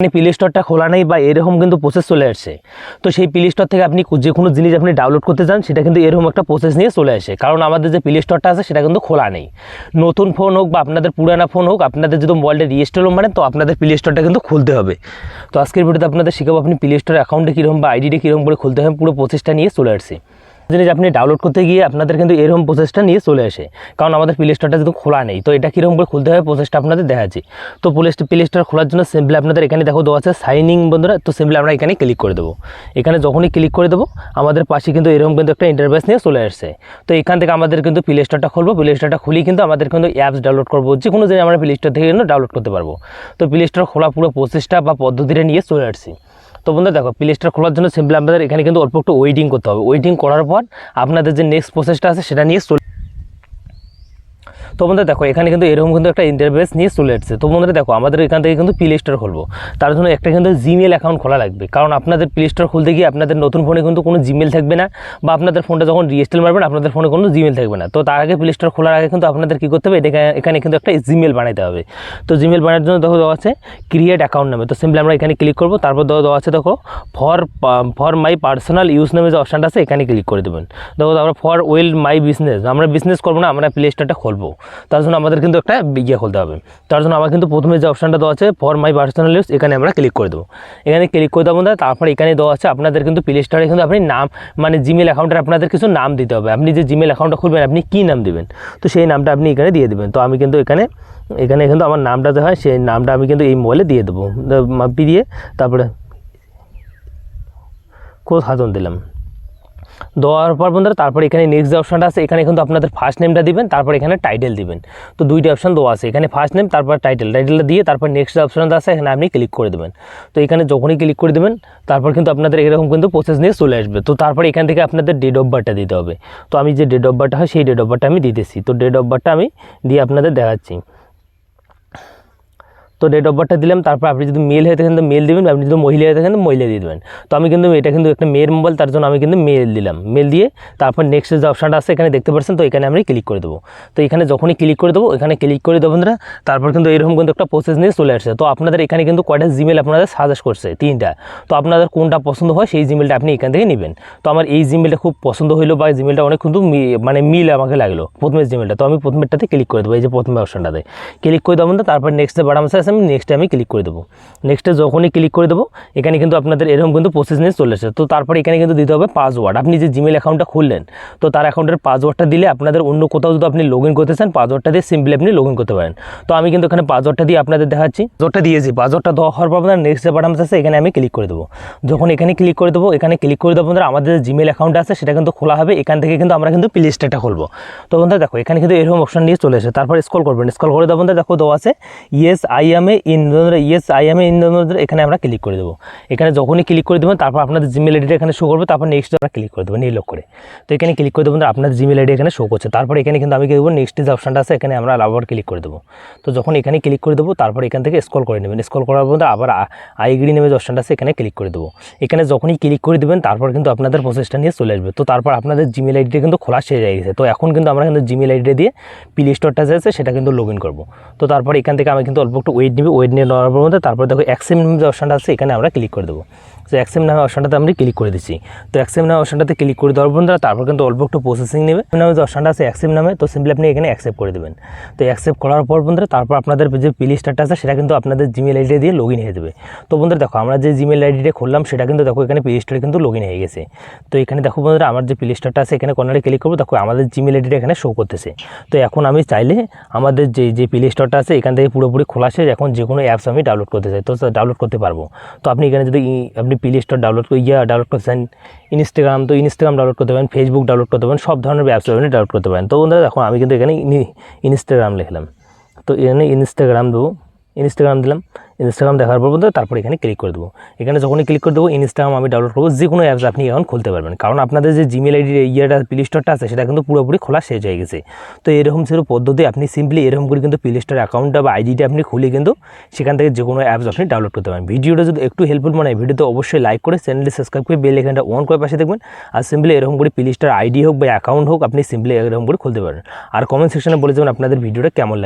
মানে প্লে স্টোরটা খোলা নেই বা এরকম কিন্তু প্রসেস চলে আসছে। তো সেই প্লে স্টোর থেকে আপনি যে কোনো জিনিস আপনি ডাউনলোড করতে চান, সেটা কিন্তু এরকম একটা প্রসেস নিয়ে চলে আসে। কারণ আমাদের যে প্লে স্টোরটা আছে, সেটা কিন্তু খোলা নেই। নতুন ফোন হোক বা আপনাদের পুরানা ফোন হোক, আপনাদের যদি মোবাইলটা রিস্টোর মানেন তো আপনাদের প্লে স্টোরটা কিন্তু খুলতে হবে। তো আজকের ভিডিওতে আপনাদের শেখাবো আপনি প্লে স্টোর অ্যাকাউন্টে কীরকম বা আইডিটা কীরকম করে খুলতে হবে পুরো প্রসেসটা নিয়ে চলে আসছে। জিনিস আপনি ডাউনলোড করতে গিয়ে আপনাদের কিন্তু এরকম প্রসেসটা নিয়ে চলে আসে। কারণ আমাদের প্লে স্টোরটা কিন্তু খোলা নেই, তো এটা কীরকম করে খুলতে হবে প্রসেসটা আপনাদের দেখাচ্ছি। তো প্লে প্লে স্টোর খোলার জন্য সিম্পলি আপনাদের এখানে দেখো দেওয়া আছে সাইনিং বন্ধুরা, তো সিম্পলি আমরা এখানে ক্লিক করে দেবো। এখানে যখনই ক্লিক করে দেবো, আমাদের পাশে কিন্তু এরকম কিন্তু একটা ইন্টারভেস নিয়ে চলে আসছে। তো এখান থেকে আমাদের কিন্তু প্লে স্টোরটা খুলবো প্লে স্টোরটা খুলেই কিন্তু আমাদের কিন্তু অ্যাপস ডাউনলোড করব। যে কোনো জিনিস আমরা প্লে স্টোর থেকে কিন্তু ডাউনলোড করতে পারব। তো প্লে স্টোর খোলা পুরো প্রসেসটা বা পদ্ধতিটা নিয়ে চলে আসছি। তো বন্ধু দেখো প্লে স্টোর খোলার জন্য সিম্পলি আপনাদের এখানে কিন্তু অল্প একটু ওয়েটিং করতে হবে। ওয়েটিং করার পর আপনাদের যে নেক্সট প্রসেসটা আছে, সেটা নিয়ে চলে তো বন্ধুরা দেখো, এখানে কিন্তু এরকম কিন্তু একটা ইন্টারভেস নিয়ে চলে এসেছে। তো বন্ধুরা দেখো, আমাদের এখান থেকে কিন্তু প্লে স্টোর খুলবো। তার জন্য একটা কিন্তু জিমেল অ্যাকাউন্ট খোলা লাগবে। কারণ আপনাদের প্লে স্টোর খুলতে গিয়ে আপনাদের নতুন ফোনে কিন্তু কোনো জিমেল থাকবে না, বা আপনাদের ফোনটা যখন রিস্টেল মারবেন, আপনাদের ফোনে কোনো জিমেল থাকবে না। তো তার আগে প্লে স্টোর খোলার আগে কিন্তু আপনাদের কী করতে হবে, এটা এখানে কিন্তু একটা জিমেল বানাতে হবে। তো জিমেল বানানোর জন্য দেখো, দেওয়া আছে ক্রিয়েট অ্যাকাউন্ট নামে। তো সিম্পলি আমরা এখানে ক্লিক করব। তারপর দেওয়া আছে দেখো for for my personal use নামে যে অপশানটা আছে, এখানে ক্লিক করে দেবেন। দেখো, তারপর ফর ওয়েল মাই বিজনেস আমরা বিজনেস করব না, আমরা প্লে স্টোরটা খুলবো। তার জন্য আমাদের কিন্তু একটা ইয়ে খুলতে হবে। তার জন্য আমার কিন্তু প্রথমে যে অপশানটা দেওয়া আছে ফর মাই পার্সোনাল ইউজ এখানে আমরা ক্লিক করে দেবো। এখানে ক্লিক করে দেবো তারপর এখানে দেওয়া আছে, আপনাদের কিন্তু প্লে স্টোরে কিন্তু আপনি নাম মানে জিমেল অ্যাকাউন্টের আপনাদের কিছু নাম দিতে হবে। আপনি যে জিমেল অ্যাকাউন্টটা খুলবেন, আপনি কী নাম দেবেন? তো সেই নামটা আপনি এখানে দিয়ে দেবেন। তো আমি কিন্তু এখানে এখানে কিন্তু আমার নামটা যে হয়, সেই নামটা আমি কিন্তু এই মোবাইলে দিয়ে দেবো। দিয়ে তারপরে কোথ হাতন দিলাম? দেওয়ার পর বন্ধুরা, তারপর এখানে নেক্সট যে অপশনটা আছে, এখানে কিন্তু আপনাদের ফার্স্ট নেমটা দিবেন, তারপর এখানে টাইটেল দিবেন। তো দুইটা অপশান দেওয়া আছে, এখানে ফার্স্ট নেম তারপর টাইটেল টাইটেলটা দিয়ে তারপর নেক্সট যে অপশনটা আছে, এখানে আপনি ক্লিক করে দেবেন। তো এখানে যখনই ক্লিক করে দেবেন, তারপর কিন্তু আপনাদের এরকম কিন্তু প্রসেস নিয়ে চলে আসবে। তো তারপর এখান থেকে আপনাদের ডেট অফ বার্থটা দিতে হবে। তো আমি যে ডেট অফ বার্থটা হয়, সেই ডেট অফ বার্থটা আমি দিতেছি। তো ডেট অফ বার্থটা আমি দিয়ে আপনাদের দেখাচ্ছি। তো ডেট অফ বার্থটা দিলাম, তারপর আপনি যদি মেল হয়ে থাকেন তো মেল দেবেন, আপনি যদি মহিলা হয়ে থাকেন তো মহিলা দিয়ে দেবেন। তো আমি কিন্তু এটা কিন্তু একটা মেয়ের মোবাইল তার জন্য আমি কিন্তু মেল দিলাম। মেল দিয়ে তারপর নেক্সট যে অপশানটা আছে, এখানে দেখতে পাচ্ছেন তো, এখানে আমি ক্লিক করে দেবো। তো এখানে যখনই ক্লিক করে দেবো, এখানে ক্লিক করে দেবো বন্ধুরা, তারপর কিন্তু এরকম কিন্তু একটা প্রসেস নিয়ে চলে আসছে তো আপনাদের এখানে কিন্তু কয়টা জিমেল আপনাদের সাজেস্ট করছে? তিনটা। তো আপনাদের কোনটা পছন্দ হয়, সেই জিমেলটা আপনি এখান থেকে নেবেন। তো আমার এই জিমেলটা খুব পছন্দ হলো বা জিমেলটা অনেক কিন্তু মানে মিল আমাকে লাগল প্রথমে জিমেলটা তো আমি প্রথমেরটাতে ক্লিক করে দেবো, এই যে প্রথমে অপশানটাতে ক্লিক করে দেবো তারপর নেক্সট আছে আমি নেক্সটে আমি ক্লিক করে দেবো। নেক্সটে যখনই ক্লিক করে দেবো, এখানে কিন্তু আপনাদের এরকম কিন্তু প্রসেস নিয়ে চলে এসেছে তো তারপরে এখানে কিন্তু দিতে হবে পাসওয়ার্ড আপনি যে জিমেল অ্যাকাউন্টটা খুললেন, তো তার অ্যাকাউন্টের পাসওয়ার্ডটা দিলে আপনাদের অন্য কোথাও যদি আপনি লগ ইন করতে চান পাসওয়ার্ডটা দিয়ে সিম্পলি আপনি লগ ইন করতে পারেন। তো আমি কিন্তু এখানে পাসওয়ার্ডটা দিয়ে আপনাদের দেখাচ্ছি। পাসওয়ার্ডটা দিয়েছি। পাসওয়ার্ডটা দেওয়া হওয়ার পর আপনার নেক্সট যে আছে, এখানে আমি ক্লিক করে দেবো। যখন এখানে ক্লিক করে দেবো, এখানে ক্লিক করে দেবো আমাদের যে জিমেল অ্যাকাউন্ট আছে, সেটা কিন্তু খোলা হবে। এখান থেকে কিন্তু আমরা কিন্তু প্লে স্টোরটা খুলবো। তো বন্ধুরা দেখো, এখানে কিন্তু এরকম অপশন নিয়ে চলে এসে, তারপর স্কল করবেন। স্কল করে দেবো দেখো দেওয়া আছে yes I am a yes I am এখানে আমরা ক্লিক করে দেবো। এখানে যখনই ক্লিক করে দেবেন তারপর আপনাদের জিমেল আইডিটা এখানে শো করবে, তারপর নেক্সট আমরা ক্লিক করে দেবো নীলক করে। তো এখানে ক্লিক করে দেবো আপনার জিমেল আইডি এখানে শো করছে। তারপর এখানে কিন্তু আমি কি দেবো নেক্সট যে অপশনটা আছে, এখানে আমরা আবার ক্লিক করে দেবো। তো যখন এখানে ক্লিক করে দেবো, তারপর এখান থেকে স্কল করে নেবেন। স্কল করার পর আবার আইগ্রি নেমে যে অপশনটা আছে, এখানে ক্লিক করে দেবো। এখানে যখনই ক্লিক করে দেবেন, তারপর কিন্তু আপনাদের প্রসেসটা নিয়ে চলে আসবে। তো তারপর আপনাদের জিমেল আইডিটা কিন্তু খোলা শেষ হয়ে গেছে। তো এখন কিন্তু আমরা কিন্তু জিমেল আইডিটা দিয়ে প্লে স্টোরটা যে আছে, সেটা কিন্তু লগ ইন করব। তো তারপর এখান থেকে আমি কিন্তু অল্প একটু নিবি ওয়েট নিয়ে নেওয়ার পর মধ্যে তারপর দেখো অ্যাক্সেম যে অপশনটা আছে, এখানে আমরা ক্লিক করে দেবো। তো অ্যাক্সেম নামে অপশনটাতে আমি ক্লিক করে দিচ্ছি। তো অ্যাক্সেম নামে অপশনটাতে ক্লিক করে দেওয়ার বন্ধুরা, তারপর কিন্তু অল্প একটু প্রসেসিং নেবে। নামে যে অপশনটা আছে অ্যাক্সেম নামে, তো সিম্পলি আপনি এখানে অ্যাকসেপ্ট করে দেবেন। তো অ্যাকসেপ্ট করার পর বন্ধুরা, তারপর আপনাদের যে প্লে স্টারটা আছে, সেটা কিন্তু আপনাদের জিমেল আইডি দিয়ে লগ ইন হয়ে যাবে। তো বন্ধুরা দেখো, আমরা যে জিমেল আইডিটা খুললাম, সেটা কিন্তু দেখো এখানে প্লে স্টোরে কিন্তু লগ ইন হয়ে গেছে। তো এখানে দেখো বন্ধুরা, আমার যে প্লে স্টোরটা আছে, এখানে কর্নারে ক্লিক করব, দেখো আমাদের জিমেল আইডিটা এখানে শো করতেছে। তো এখন আমি চাইলে আমাদের যে যে প্লে স্টোরটা আছে, এখান থেকে পুরোপুরি খোলা শেষ এখন যে কোনো অ্যাপস আমি ডাউনলোড করতে চাই, তো ডাউনলোড করতে পারব। তো আপনি এখানে যদি আপনি Play Store download yeah download করতে চান ইনস্টাগ্রাম তো ইনস্টাগ্রাম ডাউনলোড করতে পারেন ফেসবুক ডাউনলোড করতে পারেন, সব ধরনের অ্যাপস আপনি ডাউনলোড করতে পারেন। তো বন্ধুরা দেখো, আমি কিন্তু এখানে ইনি- ইনস্টাগ্রাম লিখলাম। তো এখানে ইনস্টাগ্রাম দেবো ইনস্টাগ্রাম দিলাম। ইনস্টাগ্রাম দেখার পর বন্ধু তারপর এখানে ক্লিক করে দেবো। এখানে যখনই ক্লিক করে দেবো ইনস্টাগ্রাম আমি ডাউনলোড করব যে কোনো অ্যাপস আপনি এখন খুলতে পারবেন। কারণ আপনাদের যে জিমেল আইডি ইয়েটা প্লে স্টোরটা আছে, সেটা কিন্তু পুরোপুরি খোলা শেষ হয়ে গেছে। তো এরকম সেরকম পদ্ধতি, আপনি সিম্পলি এরকম করে কিন্তু প্লে স্টোর অ্যাকাউন্টটা বা আইডিটা আপনি খুলে কিন্তু সেখান থেকে যে কোনো অ্যাপস আপনি ডাউনলোড করতে পারেন ভিডিওটা যদি একটু হেল্পফুল মনে হয়, ভিডিওতে অবশ্যই লাইক করে চ্যানেলটি সাবস্ক্রাইব করে বেল এখানটা অন করে পাশে দেখবেন। আর সিম্পলি এরকম করে প্লে স্টোর আইডি হোক বা অ্যাকাউন্ট হোক, আপনি সিম্পলি এরকম করে খুলতে পারেন আর কমেন্ট সেকশনে বলে যাবেন আপনাদের ভিডিওটা কেমন লাগে